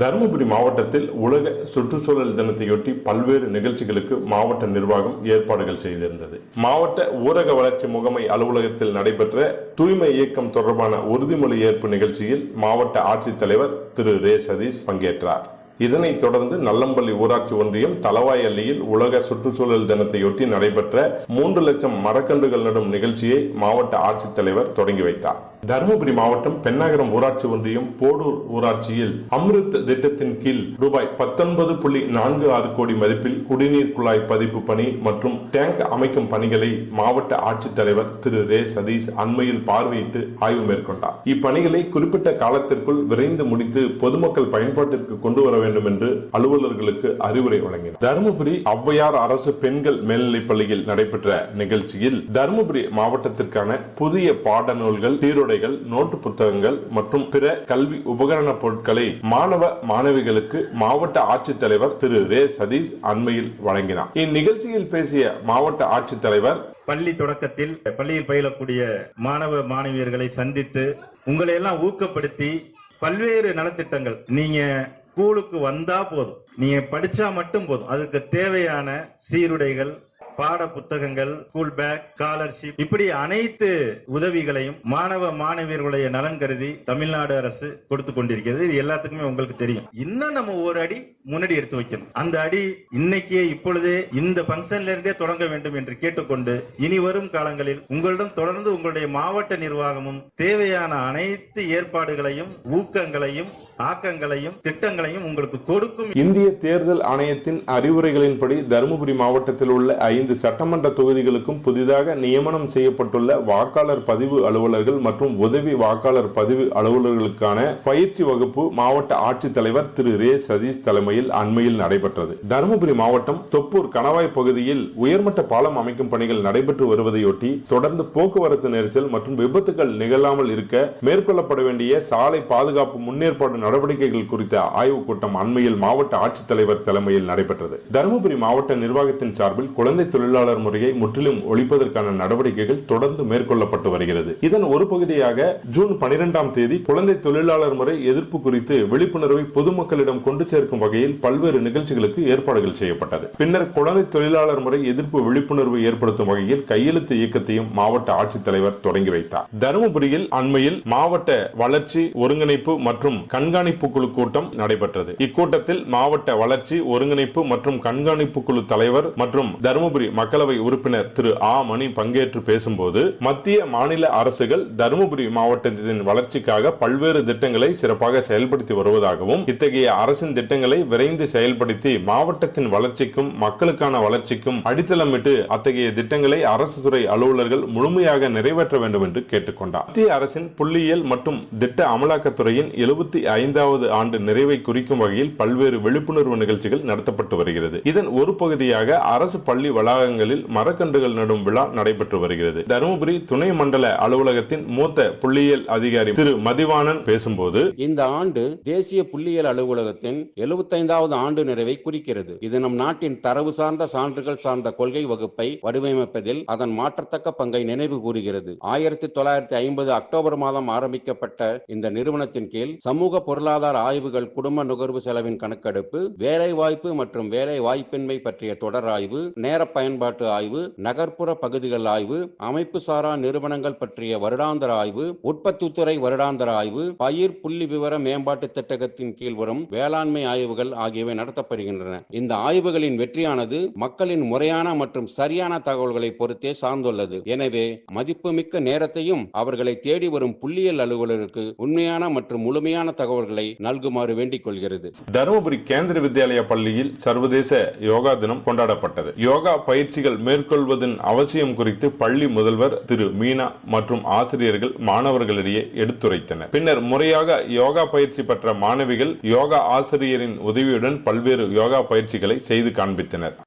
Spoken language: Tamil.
தருமபுரி மாவட்டத்தில் உலக சுற்றுச்சூழல் தினத்தையொட்டி பல்வேறு நிகழ்ச்சிகளுக்கு மாவட்ட நிர்வாகம் ஏற்பாடுகள் செய்திருந்தது. மாவட்ட ஊரக வளர்ச்சி முகமை அலுவலகத்தில் நடைபெற்ற தூய்மை இயக்கம் தொடர்பான உறுதிமொழி ஏற்பு நிகழ்ச்சியில் மாவட்ட ஆட்சித்தலைவர் திரு ரே. சதீஷ் பங்கேற்றார். இதனைத் தொடர்ந்து நல்லம்பள்ளி ஊராட்சி ஒன்றியம் தலவாய் அள்ளியில் உலக சுற்றுச்சூழல் தினத்தையொட்டி நடைபெற்ற மூன்று லட்சம் மரக்கன்றுகள் நடும் நிகழ்ச்சியை மாவட்ட ஆட்சித்தலைவர் தொடங்கி வைத்தார். தருமபுரி மாவட்டம் பெண்ணாகரம் ஊராட்சி ஒன்றியம் போடூர் ஊராட்சியில் அம்ருத் திட்டத்தின் கீழ் ரூபாய் பத்தொன்பது புள்ளி நான்கு ஆறு கோடி மதிப்பில் குடிநீர் குழாய் பதிப்பு பணி மற்றும் டேங்க் அமைக்கும் பணிகளை மாவட்ட ஆட்சித்தலைவர் திரு ரே சதீஷ் அண்மையில் பார்வையிட்டு ஆய்வு மேற்கொண்டார். இப்பணிகளை குறிப்பிட்ட காலத்திற்குள் விரைந்து முடித்து பொதுமக்கள் பயன்பாட்டிற்கு கொண்டு வர வேண்டும் என்று அலுவலர்களுக்கு அறிவுரை வழங்கினார். தருமபுரி ஔவையார் அரசு பெண்கள் மேல்நிலைப் பள்ளியில் நடைபெற்ற நிகழ்ச்சியில் தருமபுரி மாவட்டத்திற்கான புதிய பாடநூல்கள் சீருடைகள் நோட்டு புத்தகங்கள் மற்றும் பிற கல்வி உபகரண பொருட்களை மாணவ மாணவிகளுக்கு மாவட்ட ஆட்சித்தலைவர் திரு. ரே. சதீஷ் அண்மையில் வழங்கினார். இந்நிகழ்ச்சியில் பேசிய மாவட்ட ஆட்சித்தலைவர் பள்ளி தொடக்கத்தில் பள்ளியில் பயிலக்கூடிய மாணவ மாணவியர்களை சந்தித்து உங்களை எல்லாம் ஊக்கப்படுத்தி பல்வேறு நலத்திட்டங்கள். நீங்க ஸ்கூலுக்கு வந்தா போதும். நீங்க படிச்சா மட்டும் போதும். அதுக்கு தேவையான சீருடைகள் பாட புத்தகங்கள் ஸ்கூல் பேக் ஸ்காலர்ஷிப் இப்படி அனைத்து உதவிகளையும் மாணவ மாணவியர்களுடைய நலன் கருதி தமிழ்நாடு அரசு கொடுத்து கொண்டிருக்கிறது. இது எல்லாத்துக்குமே உங்களுக்கு தெரியும். இன்னும் நம்ம ஒரு அடி முன்னாடி எடுத்து வைக்கணும். அந்த அடி இன்னைக்கே இப்பொழுதே இந்த பங்கன்ல இருந்தே தொடங்க வேண்டும் என்று கேட்டுக்கொண்டு இனி வரும் காலங்களில் உங்களிடம் தொடர்ந்து உங்களுடைய மாவட்ட நிர்வாகமும் தேவையான அனைத்து ஏற்பாடுகளையும் ஊக்கங்களையும் ஆக்கங்களையும் திட்டங்களையும் உங்களுக்கு கொடுக்கும். இந்திய தேர்தல் ஆணையத்தின் அறிவுரைகளின்படி தருமபுரி மாவட்டத்தில் உள்ள ஐந்து சட்டமன்ற தொகுதிகளுக்கும் புதிதாக நியமனம் செய்யப்பட்டுள்ள வாக்காளர் பதிவு அலுவலர்கள் மற்றும் உதவி வாக்காளர் பதிவு அலுவலர்களுக்கான பயிற்சி வகுப்பு மாவட்ட ஆட்சித்தலைவர் திரு. ரே. சதீஷ் தலைமையில் அண்மையில் நடைபெற்றது. தருமபுரி மாவட்டம் தொப்பூர் கணவாய் பகுதியில் உயர்மட்ட பாலம் அமைக்கும் பணிகள் நடைபெற்று வருவதையொட்டி தொடர்ந்து போக்குவரத்து நெரிசல் மற்றும் விபத்துகள் நிகழாமல் இருக்க மேற்கொள்ளப்பட வேண்டிய சாலை பாதுகாப்பு முன்னேற்பாடு நடவடிக்கைகள் குறித்த ஆய்வுக் கூட்டம் அண்மையில் மாவட்ட ஆட்சித்தலைவர் தலைமையில் நடைபெற்றது. தருமபுரி மாவட்ட நிர்வாகத்தின் சார்பில் குழந்தை தொழிலாளர் முறையை முற்றிலும் ஒழிப்பதற்கான நடவடிக்கைகள் தொடர்ந்து மேற்கொள்ளப்பட்டு வருகிறது. இதன் ஒரு பகுதியாக ஜூன் பனிரெண்டாம் தேதி குழந்தை தொழிலாளர் முறை எதிர்ப்பு குறித்து விழிப்புணர்வை பொதுமக்களிடம் கொண்டு சேர்க்கும் வகையில் பல்வேறு நிகழ்ச்சிகளுக்கு ஏற்பாடுகள் செய்யப்பட்டது. பின்னர் குழந்தை தொழிலாளர் முறை எதிர்ப்பு விழிப்புணர்வு ஏற்படுத்தும் வகையில் கையெழுத்து இயக்கத்தையும் மாவட்ட ஆட்சித்தலைவர் தொடங்கி வைத்தார். தருமபுரியில் அண்மையில் மாவட்ட வளர்ச்சி ஒருங்கிணைப்பு மற்றும் கண்காணிப்பு குழு கூட்டம் நடைபெற்றது. இக்கூட்டத்தில் மாவட்ட வளர்ச்சி ஒருங்கிணைப்பு மற்றும் கண்காணிப்பு குழு தலைவர் மற்றும் தருமபுரி மக்களவை உறுப்பினர் திரு ஆ. மணி பங்கேற்று பேசும்போது மத்திய மாநில அரசுகள் தருமபுரி மாவட்டத்தின் வளர்ச்சிக்காக பல்வேறு திட்டங்களை சிறப்பாக செயல்படுத்தி வருவதாகவும் இத்தகைய அரசின் திட்டங்களை விரைந்து செயல்படுத்தி மாவட்டத்தின் வளர்ச்சிக்கும் மக்களுக்கான வளர்ச்சிக்கும் அடித்தளமிட்டு அத்தகைய திட்டங்களை அரசு துறை அலுவலர்கள் முழுமையாக நிறைவேற்ற வேண்டும் என்று கேட்டுக்கொண்டார். மத்திய அரசின் புள்ளியியல் மற்றும் திட்ட அமலாக்கத்துறையின் எழுபத்தி ஐந்தாவது ஆண்டு நிறைவை குறிக்கும் வகையில் பல்வேறு விழிப்புணர்வு நிகழ்ச்சிகள் நடத்தப்பட்டு வருகிறது. இதன் ஒரு பகுதியாக அரசு பள்ளி வளாகங்களில் மரக்கன்றுகள் நடும் விழா நடைபெற்று வருகிறது. தருமபுரி துணை மண்டல அலுவலகத்தின் மூத்த புள்ளியியல் அதிகாரி திரு மதிவாணன் பேசும்போது இந்த ஆண்டு தேசிய புள்ளியியல் அலுவலகத்தின் 75வது ஆண்டு நிறைவை குறிக்கிறது. இது நம் நாட்டின் தரவு சார்ந்த சான்றுகள் சார்ந்த கொள்கை வகுப்பை வடிவமைப்பதில் அதன் மாற்றத்தக்க பங்கை நினைவு கூறுகிறது. ஆயிரத்தி தொள்ளாயிரத்தி ஐம்பது அக்டோபர் மாதம் ஆரம்பிக்கப்பட்ட இந்த நிறுவனத்தின் கீழ் சமூக பொருளாதார ஆய்வுகள் குடும்ப நுகர்வு செலவின் கணக்கெடுப்பு வேலை வாய்ப்பு மற்றும் வேலை வாய்ப்பின்மை பற்றிய தொடர் ஆய்வு நேர பயன்பாட்டு ஆய்வு நகர்ப்புற பகுதிகள் ஆய்வு அமைப்பு சாரா நிறுவனங்கள் பற்றிய வருடாந்தர ஆய்வு உற்பத்தித்துறை வருடாந்தர ஆய்வு பயிர் புள்ளி விவர மேம்பாட்டு திட்டத்தின் கீழ் வரும் வேளாண்மை ஆய்வுகள் ஆகியவை நடத்தப்படுகின்றன. இந்த ஆய்வுகளின் வெற்றியானது மக்களின் முறையான மற்றும் சரியான தகவல்களை பொறுத்தே சார்ந்துள்ளது. எனவே மதிப்புமிக்க நேரத்தையும் அவர்களை தேடி வரும் புள்ளியியல் அலுவலருக்கு உண்மையான மற்றும் முழுமையான தகவல்களை நல்குமாறு வேண்டிக் கொள்கிறது. தருமபுரி கேந்திர வித்யாலயா பள்ளியில் சர்வதேச யோகா தினம் கொண்டாடப்பட்டது. யோகா பயிற்சிகள் மேற்கொள்வதன் அவசியம் குறித்து பள்ளி முதல்வர் திரு மீனா மற்றும் ஆசிரியர்கள் மாணவர்களிடையே எடுத்துரைத்தனர். பின்னர் முறையாக யோகா பயிற்சி பெற்ற மாணவிகள் யோகா ஆசிரியரின் உதவியுடன் பல்வேறு யோகா பயிற்சிகளை செய்து காண்பித்தனர்.